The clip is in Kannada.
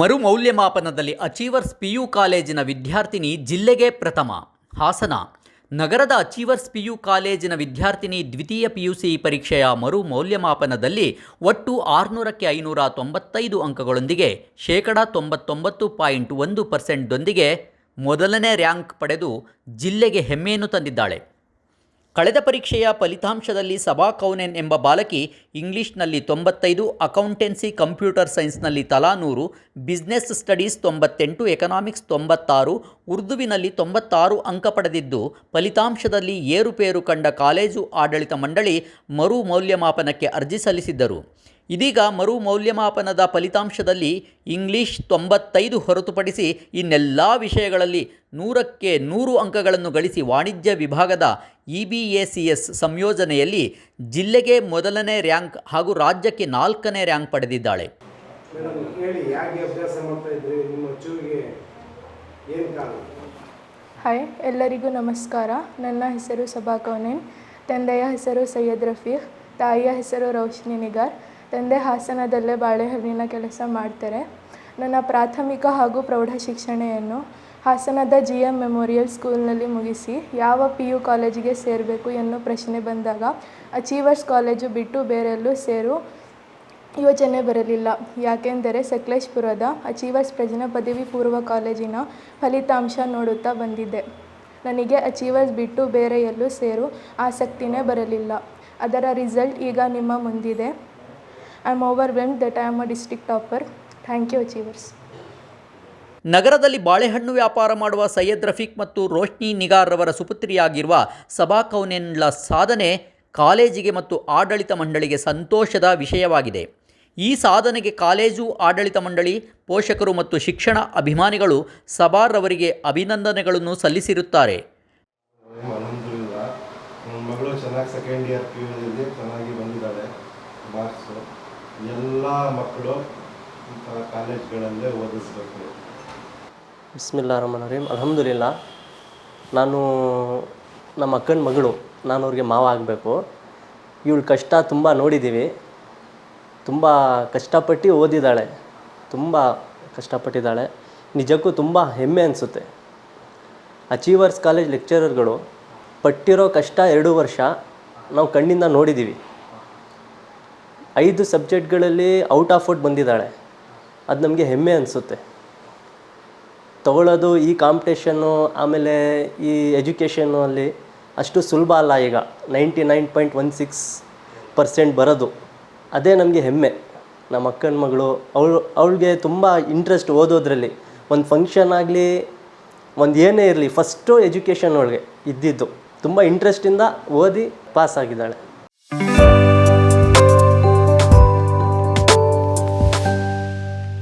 ಮರು ಮೌಲ್ಯಮಾಪನದಲ್ಲಿ ಅಚೀವರ್ಸ್ ಪಿಯು ಕಾಲೇಜಿನ ವಿದ್ಯಾರ್ಥಿನಿ ಜಿಲ್ಲೆಗೆ ಪ್ರಥಮ. ಹಾಸನ. ನಗರದ ಅಚೀವರ್ಸ್ ಪಿಯು ಕಾಲೇಜಿನ ವಿದ್ಯಾರ್ಥಿನಿ ದ್ವಿತೀಯ ಪಿಯುಸಿ ಪರೀಕ್ಷೆಯ ಮರು ಮೌಲ್ಯಮಾಪನದಲ್ಲಿ ಒಟ್ಟು ಆರುನೂರಕ್ಕೆ ಐನೂರ ತೊಂಬತ್ತೈದು ಅಂಕಗಳೊಂದಿಗೆ ಶೇಕಡ ತೊಂಬತ್ತೊಂಬತ್ತು ಪಾಯಿಂಟ್ ಒಂದು ಪರ್ಸೆಂಟ್ದೊಂದಿಗೆ ಮೊದಲನೇ ರ್ಯಾಂಕ್ ಪಡೆದು ಜಿಲ್ಲೆಗೆ ಹೆಮ್ಮೆಯನ್ನು ತಂದಿದ್ದಾಳೆ. ಕಳೆದ ಪರೀಕ್ಷೆಯ ಫಲಿತಾಂಶದಲ್ಲಿ ಸಬಾ ಕೌನೆನ್ ಎಂಬ ಬಾಲಕಿ ಇಂಗ್ಲಿಷ್ನಲ್ಲಿ ತೊಂಬತ್ತೈದು, ಅಕೌಂಟೆನ್ಸಿ, ಕಂಪ್ಯೂಟರ್ ಸೈನ್ಸ್ನಲ್ಲಿ ತಲಾ ನೂರು, ಬಿಸ್ನೆಸ್ ಸ್ಟಡೀಸ್ ತೊಂಬತ್ತೆಂಟು, ಎಕನಾಮಿಕ್ಸ್ ತೊಂಬತ್ತಾರು, ಉರ್ದುವಿನಲ್ಲಿ ತೊಂಬತ್ತಾರು ಅಂಕ ಪಡೆದಿದ್ದು, ಫಲಿತಾಂಶದಲ್ಲಿ ಏರುಪೇರು ಕಂಡ ಕಾಲೇಜು ಆಡಳಿತ ಮಂಡಳಿ ಮರು ಮೌಲ್ಯಮಾಪನಕ್ಕೆ ಅರ್ಜಿ ಸಲ್ಲಿಸಿದ್ದರು. ಇದೀಗ ಮರು ಮೌಲ್ಯಮಾಪನದ ಫಲಿತಾಂಶದಲ್ಲಿ ಇಂಗ್ಲಿಷ್ ತೊಂಬತ್ತೈದು ಹೊರತುಪಡಿಸಿ ಇನ್ನೆಲ್ಲ ವಿಷಯಗಳಲ್ಲಿ ನೂರಕ್ಕೆ ನೂರು ಅಂಕಗಳನ್ನು ಗಳಿಸಿ ವಾಣಿಜ್ಯ ವಿಭಾಗದ E B A C S ಸಂಯೋಜನೆಯಲ್ಲಿ ಜಿಲ್ಲೆಗೆ ಮೊದಲನೇ ರ್ಯಾಂಕ್ ಹಾಗೂ ರಾಜ್ಯಕ್ಕೆ ನಾಲ್ಕನೇ ರ್ಯಾಂಕ್ ಪಡೆದಿದ್ದಾಳೆ. ಹಾಯ್ ಎಲ್ಲರಿಗೂ ನಮಸ್ಕಾರ. ನನ್ನ ಹೆಸರು ಸಭಾ ಕೌನೇನ್ ತಂದೆಯ ಹೆಸರು ಸೈಯದ್ ರಫೀಕ್ ತಾಯಿಯ ಹೆಸರು ರೋಶ್ನಿ ನಿಗಾರ್. ತಂದೆ ಹಾಸನದಲ್ಲೇ ಬಾಳೆಹಣ್ಣಿನ ಕೆಲಸ ಮಾಡ್ತಾರೆ. ನನ್ನ ಪ್ರಾಥಮಿಕ ಹಾಗೂ ಪ್ರೌಢ ಶಿಕ್ಷಣೆಯನ್ನು ಹಾಸನದ ಜಿ ಎಂ ಮೆಮೋರಿಯಲ್ ಸ್ಕೂಲ್ನಲ್ಲಿ ಮುಗಿಸಿ ಯಾವ ಪಿ ಯು ಕಾಲೇಜಿಗೆ ಸೇರಬೇಕು ಎನ್ನುವ ಪ್ರಶ್ನೆ ಬಂದಾಗ ಅಚೀವರ್ಸ್ ಕಾಲೇಜು ಬಿಟ್ಟು ಬೇರೆಲ್ಲೂ ಸೇರು ಯೋಚನೆ ಬರಲಿಲ್ಲ. ಯಾಕೆಂದರೆ ಸಕಲೇಶ್ಪುರದ ಅಚೀವರ್ಸ್ ಪ್ರಜ್ಞಾ ಪದವಿ ಪೂರ್ವ ಕಾಲೇಜಿನ ಫಲಿತಾಂಶ ನೋಡುತ್ತಾ ಬಂದಿದ್ದೆ. ನನಗೆ ಅಚೀವರ್ಸ್ ಬಿಟ್ಟು ಬೇರೆ ಎಲ್ಲೂ ಸೇರು ಆಸಕ್ತಿನೇ ಬರಲಿಲ್ಲ. ಅದರ ರಿಸಲ್ಟ್ ಈಗ ನಿಮ್ಮ ಮುಂದಿದೆ. I am overwhelmed that I am a district topper thank you achievers ನಗರದಲ್ಲಿ ಬಾಳೆಹಣ್ಣು ವ್ಯಾಪಾರ ಮಾಡುವ ಸೈಯದ್ ರಫೀಕ್ ಮತ್ತು ರೋಶ್ನಿ ನಿಗಾರ್ ರವರ ಸುಪುತ್ರಿಯಾಗಿರುವ ಸಬಾ ಕೌನೆನ್ಳ ಸಾಧನೆ ಕಾಲೇಜಿಗೆ ಮತ್ತು ಆಡಳಿತ ಮಂಡಳಿಗೆ ಸಂತೋಷದ ವಿಷಯವಾಗಿದೆ. ಈ ಸಾಧನೆಗೆ ಕಾಲೇಜು ಆಡಳಿತ ಮಂಡಳಿ ಪೋಷಕರು ಮತ್ತು ಶಿಕ್ಷಣ ಅಭಿಮಾನಿಗಳು ಸಬಾರ್ ರವರಿಗೆ ಅಭಿನಂದನೆಗಳನ್ನು ಸಲ್ಲಿಸಿರುತ್ತಾರೆ. ಮಗಳು ಚೆನ್ನಾಗಿ ಸೆಕೆಂಡ್ ಇಯರ್ ಪಿ ಯುದಲ್ಲಿ ಚೆನ್ನಾಗಿ ಬಂದಿದ್ದಾಳೆ ಮಾರ್ಕ್ಸು ಎಲ್ಲ ಮಕ್ಕಳು ಇಂತಹ ಕಾಲೇಜ್ಗಳಲ್ಲೇ ಓದಿಸ್ಬೇಕು. ಬಿಸ್ಮಿಲ್ಲಾ ರಹಮಾನ್ ರಹೀಮ್. ಅಲ್ಹಮ್ದುಲಿಲ್ಲ, ನಾನು ನಮ್ಮ ಅಕ್ಕನ ಮಗಳು, ನಾನು ಅವ್ರಿಗೆ ಮಾವ ಆಗಬೇಕು. ಇವಳು ಕಷ್ಟ ತುಂಬ ನೋಡಿದ್ದೀವಿ ತುಂಬ ಕಷ್ಟಪಟ್ಟು ಓದಿದ್ದಾಳೆ. ತುಂಬ ಕಷ್ಟಪಟ್ಟಿದ್ದಾಳೆ. ನಿಜಕ್ಕೂ ತುಂಬ ಹೆಮ್ಮೆ ಅನಿಸುತ್ತೆ. ಅಚೀವರ್ಸ್ ಕಾಲೇಜ್ ಲೆಕ್ಚರರ್ಗಳು ಪಟ್ಟಿರೋ ಕಷ್ಟ ಎರಡು ವರ್ಷ ನಾವು ಕಣ್ಣಿಂದ ನೋಡಿದ್ದೀವಿ ಐದು ಸಬ್ಜೆಕ್ಟ್ಗಳಲ್ಲಿ ಔಟ್ ಆಫ್ ಔಟ್ ಬಂದಿದ್ದಾಳೆ. ಅದು ನಮಗೆ ಹೆಮ್ಮೆ ಅನಿಸುತ್ತೆ. ತಗೊಳ್ಳೋದು ಈ ಕಾಂಪಿಟೇಷನ್ನು, ಆಮೇಲೆ ಈ ಎಜುಕೇಷನ್ನು ಅಲ್ಲಿ ಅಷ್ಟು ಸುಲಭ ಅಲ್ಲ ಈಗ. Ninety nine point one six percent ಬರೋದು. ಅದೇ ನಮಗೆ ಹೆಮ್ಮೆ. ನಮ್ಮ ಅಕ್ಕನ ಮಗಳು, ಅವಳು, ಅವಳಿಗೆ ತುಂಬ ಇಂಟ್ರೆಸ್ಟ್ ಓದೋದ್ರಲ್ಲಿ. ಒಂದು ಫಂಕ್ಷನ್ ಆಗಲಿ, ಒಂದು ಏನೇ ಇರಲಿ ಫಸ್ಟು ಎಜುಕೇಷನ್ ಒಳಗೆ ಇದ್ದಿದ್ದು. ತುಂಬ ಇಂಟ್ರೆಸ್ಟಿಂದ ಓದಿ ಪಾಸ್ ಆಗಿದ್ದಾಳೆ.